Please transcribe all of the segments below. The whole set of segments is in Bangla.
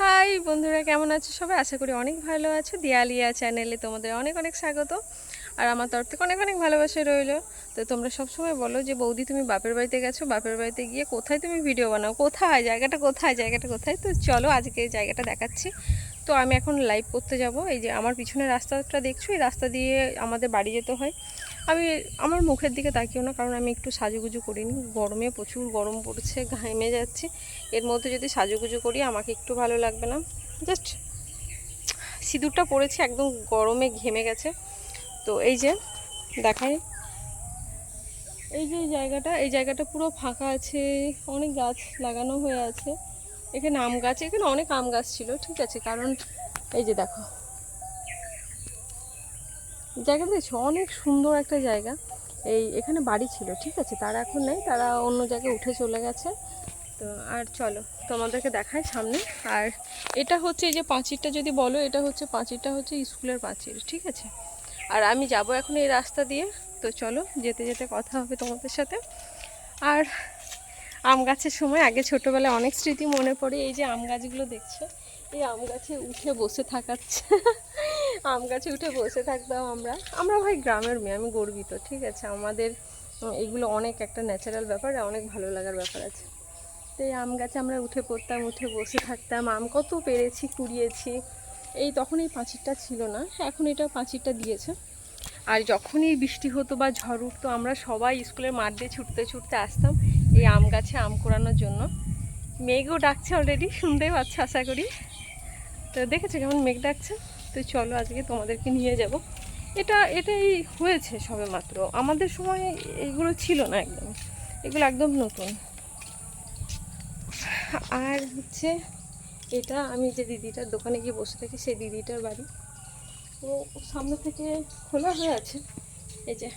হাই বন্ধুরা, কেমন আছো সবাই? আশা করি অনেক ভালো আছো। দিয়ালিয়া চ্যানেলে তোমাদের অনেক অনেক স্বাগত। আর আমার তরফ থেকে অনেক অনেক ভালোবাসা রইল। তো তোমরা সবসময় বলো যে, বৌদি তুমি বাপের বাড়িতে গেছো, বাপের বাড়িতে গিয়ে কোথায় তুমি ভিডিও বানাও? কোথায়? জায়গাটা কোথায়? জায়গাটা কোথায়? তো চলো আজকে জায়গাটা দেখাচ্ছি। তো আমি এখন লাইভ করতে যাব। এই যে আমার পিছনে রাস্তাটা দেখছ? এই রাস্তা দিয়ে আমাদের বাড়ি যেতে হয়। আমি আমার মুখের দিকে তাকিও না, কারণ আমি একটু সাজুগুজু করিনি। গরমে প্রচুর গরম পড়ছে, ঘামে যাচ্ছি। এর মধ্যে যদি সাজুগুজু করি, আমাকে একটু ভালো লাগবে না। জাস্ট সিঁদুরটা পড়েছে একদম গরমে ঘেমে গেছে। তো এই যে, দেখাই। এই যে জায়গাটা, এই জায়গাটা পুরো ফাঁকা আছে, অনেক গাছ লাগানো হয়ে আছে। এখানে আম গাছ, এখানে অনেক আম গাছ ছিল, ঠিক আছে? কারণ, এই যে দেখো জায়গাটা দেখছ? অনেক সুন্দর একটা জায়গা। এই এখানে বাড়ি ছিল, ঠিক আছে? তারা এখন নেই, তারা অন্য জায়গায় উঠে চলে গেছে। তো আর চলো, তোমাদেরকে দেখায় সামনে। আর এটা হচ্ছে এই যে পাঁচিরটা যদি বলো, এটা হচ্ছে পাঁচিরটা হচ্ছে স্কুলের পাঁচির, ঠিক আছে? আর আমি যাব এখন এই রাস্তা দিয়ে। তো চলো, যেতে যেতে কথা হবে তোমাদের সাথে। আর আম গাছের সময়, আগে ছোটোবেলায় অনেক স্মৃতি মনে পড়ে, এই যে আম গাছগুলো দেখছ? এই আম গাছে উঠে বসে থাকাচ্ছে। আম গাছে উঠে বসে থাকতাম আমরা। আমরা ভাই গ্রামের মেয়ে, আমি গর্বিত, ঠিক আছে? আমাদের এগুলো অনেক একটা ন্যাচারাল ব্যাপার অনেক ভালো লাগার ব্যাপার আছে। তো এই আম গাছে আমরা উঠে পড়তাম, উঠে বসে থাকতাম। আম কত পেরেছি, কুড়িয়েছি। এই তখন এই পাঁচিরটা ছিল না, এখন এটা পাঁচিরটা দিয়েছে। আর যখনই বৃষ্টি হতো বা ঝড় উঠতো, আমরা সবাই স্কুলের মাঠ দিয়ে ছুটতে ছুটতে আসতাম এই আম গাছে আম কোড়ানোর জন্য। মেঘও ডাকছে অলরেডি শুনতেই পাচ্ছ, আশা করি। তো দেখেছ কেমন মেঘ ডাকছে? তো চলো আজকে তোমাদেরকে নিয়ে যাব। এটা, এটাই হয়েছে সবে মাত্র আমাদের সময় এইগুলো ছিল না একদম। এগুলো একদম নতুন। আর হচ্ছে, এটা আমি যে দিদিটার দোকানে গিয়ে বসে থাকি, সেই দিদিটার বাড়ি। তো সামনে থেকে খোলা হয়ে আছে। এই যে,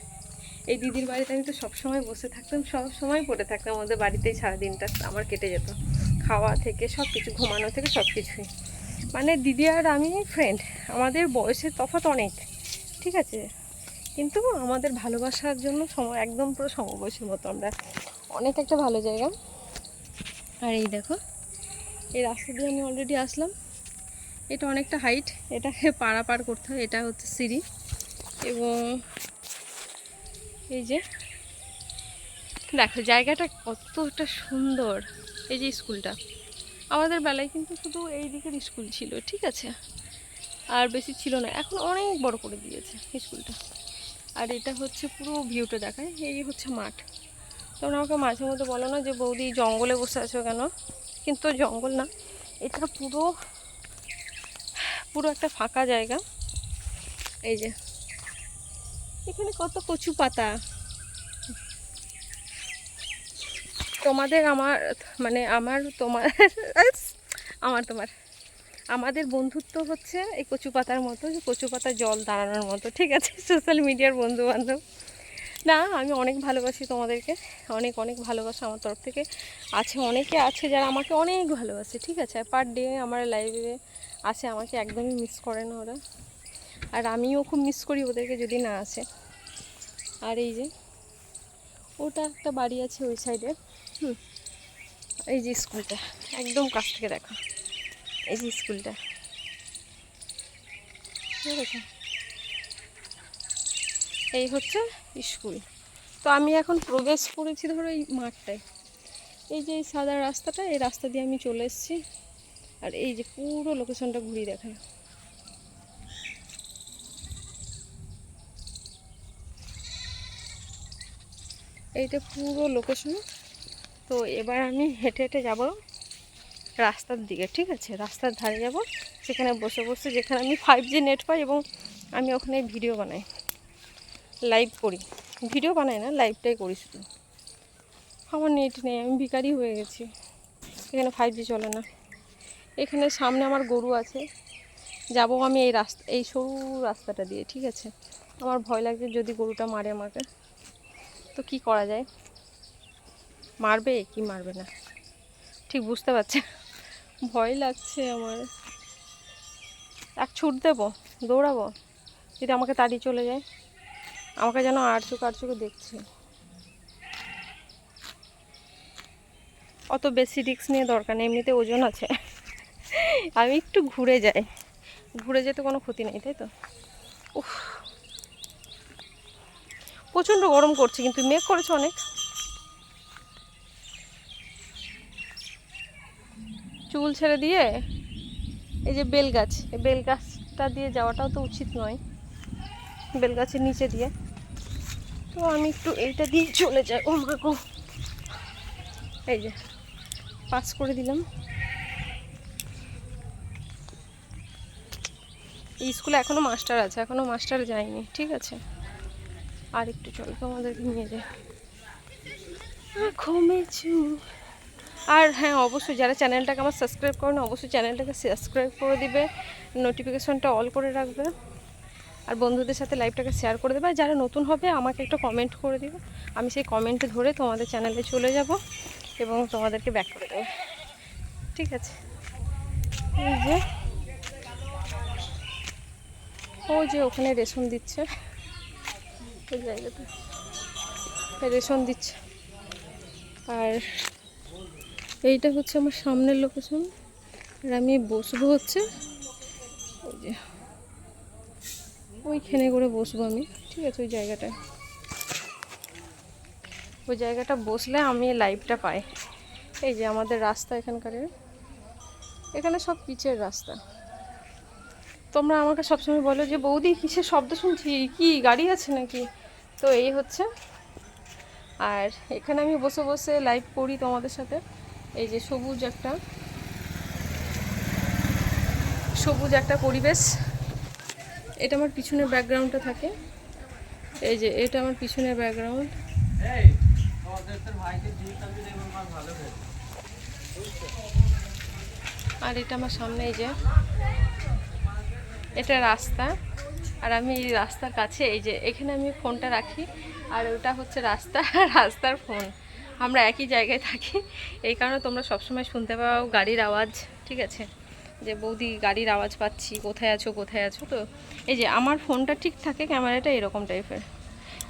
এই দিদির বাড়িতে আমি তো সবসময় বসে থাকতাম সব সময় পড়ে থাকতাম। আমাদের বাড়িতেই সারাদিনটা আমার কেটে যেত। খাওয়া থেকে সব কিছু ঘুমানো থেকে সব কিছুই মানে দিদি আর আমি ফ্রেন্ড আমাদের বয়সের তফাৎ অনেক, ঠিক আছে? কিন্তু আমাদের ভালোবাসার জন্য সময় একদম পুরো সমবয়সের মতো আমরা। অনেক একটা ভালো জায়গা। আর এই দেখো, এই রাস্তা দিয়ে আমি অলরেডি আসলাম। এটা অনেকটা হাইট এটাকে পারাপার করতে হয়, এটা হচ্ছে সিঁড়ি। এবং এই যে, দেখো জায়গাটা কতটা সুন্দর, এই যে স্কুলটা। আমাদের বেলায় কিন্তু শুধু এই দিকের স্কুল ছিল, ঠিক আছে? আর বেশি ছিল না, এখন অনেক বড় করে দিয়েছে স্কুলটা। আর এটা হচ্ছে পুরো ভিউটা দেখায়, এই হচ্ছে মাঠ। তোমরা আমাকে মাঝে মধ্যে বলো না যে, বৌদি, জঙ্গলে বসে আছো কেন? কিন্তু জঙ্গল না, এটা পুরো পুরো একটা ফাঁকা জায়গা। এই যে, এখানে কত কচু পাতা তোমাদের আমার মানে আমার তোমার আমার তোমার, আমাদের বন্ধুত্ব হচ্ছে এই কচু পাতার মতো কচু পাতা জল দাঁড়ানোর মতো, ঠিক আছে? সোশ্যাল মিডিয়ার বন্ধু বান্ধব না, আমি অনেক ভালোবাসি তোমাদেরকে, অনেক অনেক ভালোবাসা আমার তরফ থেকে। আছে, অনেকে আছে যারা আমাকে অনেক ভালোবাসে, ঠিক আছে? পার ডে আমার লাইভে আছে, আমাকে একদমই মিস করে না ওরা। আর আমিও খুব মিস করি ওদেরকে যদি না আসে। আর এই যে, ওটা একটা বাড়ি আছে ওই সাইডে হুম। এই যে স্কুলটা, একদম কাছ থেকে দেখো। এই যে স্কুলটা। এই হচ্ছে স্কুল। তো আমি এখন প্রবেশ করেছি ধরো এই মাঠটায়। এই যে এই সাদা রাস্তাটা, এই রাস্তা দিয়ে আমি চলে এসেছি। আর এই যে পুরো লোকেশনটা ঘুরিয়ে দেখায় এইটা পুরো লোকেশন তো এবার আমি হেঁটে হেঁটে যাব রাস্তার দিকে, ঠিক আছে? রাস্তার ধারে যাব, সেখানে বসে বসে যেখানে আমি ফাইভ জি নেট পাই এবং আমি ওখানে ভিডিও বানাই। লাইভ করি। ভিডিও বানাই না লাইভটাই করি শুধু। আমার নেট নেই, আমি ভিকারি হয়ে গেছি। এখানে ফাইভ জি চলে না। এখানে সামনে আমার গরু আছে। যাব আমি এই রাস্তা, এই সরু রাস্তাটা দিয়ে, ঠিক আছে? আমার ভয় লাগছে যদি গরুটা মারে আমাকে। তো কি করা যায়? মারবে? কি মারবে না? ঠিক বুঝতে পারছি। ভয় লাগছে আমার। এক ছুট দেবো, দৌড়াবো। যদি আমাকে তাড়িয়ে চলে যায়, আমাকে যেন আড়চুক আড়চুকে দেখছে। অত বেশি রিস্ক নিয়ে দরকার নেই, এমনিতে ওজন আছে। আমি একটু ঘুরে যাই। ঘুরে যেতে কোনো ক্ষতি নেই, তাই তো? উফ। প্রচণ্ড গরম করছে, কিন্তু মেঘ করেছে অনেক। চুল ছেড়ে দিয়ে এই যে বেল গাছ, এই বেল গাছটা দিয়ে যাওয়াটাও তো উচিত নয়। বেল গাছের নিচে দিয়ে। তো আমি একটু এইটা দিয়ে চলে যাই। ও মা গো। এই যে, পাস করে দিলাম। এই স্কুলে এখনও মাস্টার আছে, এখনও মাস্টার যায়নি, ঠিক আছে? আর একটু চলো, তোমাদেরকে নিয়ে যাই। ঘুমেছু আর হ্যাঁ অবশ্যই যারা চ্যানেলটাকে আমার সাবস্ক্রাইব করে না অবশ্যই চ্যানেলটাকে সাবস্ক্রাইব করে দিবে নোটিফিকেশনটা অল করে রাখবে, আর বন্ধুদের সাথে লাইভটাকে শেয়ার করে দেবে, আর যারা নতুন হবে, আমাকে একটা কমেন্ট করে দিবে, আমি সেই কমেন্টে ধরে তোমাদের চ্যানেলে চলে যাব এবং তোমাদেরকে ব্যাক করে দেবো। ঠিক আছে? এই যে, ও যে ওখানে রেশন দিচ্ছে ওই জায়গাটা, রেশন দিচ্ছে, আর এইটা হচ্ছে আমার সামনের লোকেশন আর আমি বসবো হচ্ছে ওই যে, ওইখানে করে বসবো আমি, ঠিক আছে, ওই জায়গাটায়। ওই জায়গাটা বসলে আমি লাইভটা পাই। এই যে আমাদের রাস্তা এখানকার। এখানে সব পিচের রাস্তা। তোমরা আমাকে সবসময় বলো যে, বৌদি, কিসের শব্দ শুনছি? কি, গাড়ি আছে নাকি? তো এই হচ্ছে। আর এখানে আমি বসে বসে লাইভ করি তোমাদের সাথে। এই যে সবুজ একটা সবুজ একটা পরিবেশ। এটা আমার পিছনের ব্যাকগ্রাউন্ডটা থাকে। এই যে এটা আমার পিছনের ব্যাকগ্রাউন্ড আর এটা আমার সামনে এই যে এটা রাস্তা। আর আমি এই রাস্তার কাছে এই যে এখানে আমি ফোনটা রাখি। আর ওটা হচ্ছে রাস্তা আর রাস্তার ফোন। আমরা একই জায়গায় থাকি। এই কারণে তোমরা সবসময় শুনতে পাও গাড়ির আওয়াজ, ঠিক আছে? যে বৌদি গাড়ির আওয়াজ পাচ্ছি, কোথায় আছো কোথায় আছো? তো এই যে আমার ফোনটা ঠিক থাকে ক্যামেরাটা এরকম টাইপের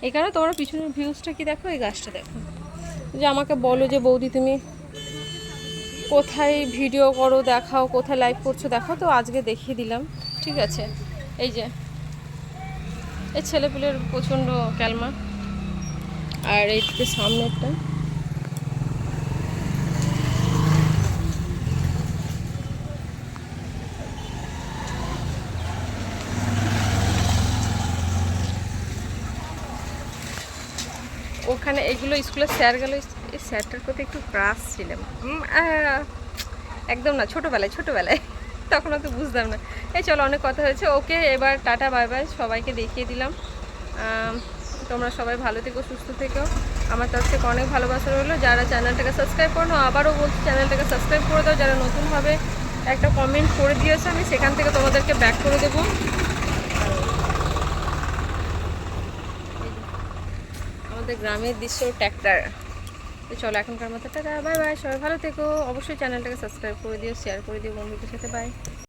এই কারণে তোমরা পিছনের ভিউজটা কি দেখো, এই গাছটা দেখো। যে আমাকে বলো যে, বৌদি তুমি কোথায় ভিডিও করো, দেখাও, কোথায় লাইভ করছ, দেখাও, তো আজকে দেখিয়ে দিলাম, ঠিক আছে? এই যে, এই ছেলেপুলের প্রচণ্ড ক্যালমা। আর এই সামনেরটা ওখানে এগুলো স্কুলের স্যার গেল, এই স্যারটার প্রতি একটু ক্রাস ছিলাম। একদম না, ছোটোবেলায় ছোটোবেলায়। তখন অত বুঝতাম না। এই চলো, অনেক কথা হয়েছে। ওকে এবার টাটা, বাই বাই, সবাইকে দেখিয়ে দিলাম। তোমরা সবাই ভালো থেকো, সুস্থ থেকো। আমার তরফ থেকে অনেক ভালোবাসা রইল। যারা চ্যানেলটাকে সাবস্ক্রাইব করো আবারও বলছি, চ্যানেলটাকে সাবস্ক্রাইব করে দাও। যারা নতুনভাবে একটা কমেন্ট করে দিয়েছে, আমি সেখান থেকে তোমাদেরকে ব্যাক করে দেবো। আমাদের গ্রামের দৃশ্য ট্র্যাক্টর। তো চলো এখনকার মতো টাকা বাই বাই, সবাই ভালো থেকো। অবশ্যই চ্যানেলটাকে সাবস্ক্রাইব করে দিও শেয়ার করে দিও, বন্ধুদের সাথে বাই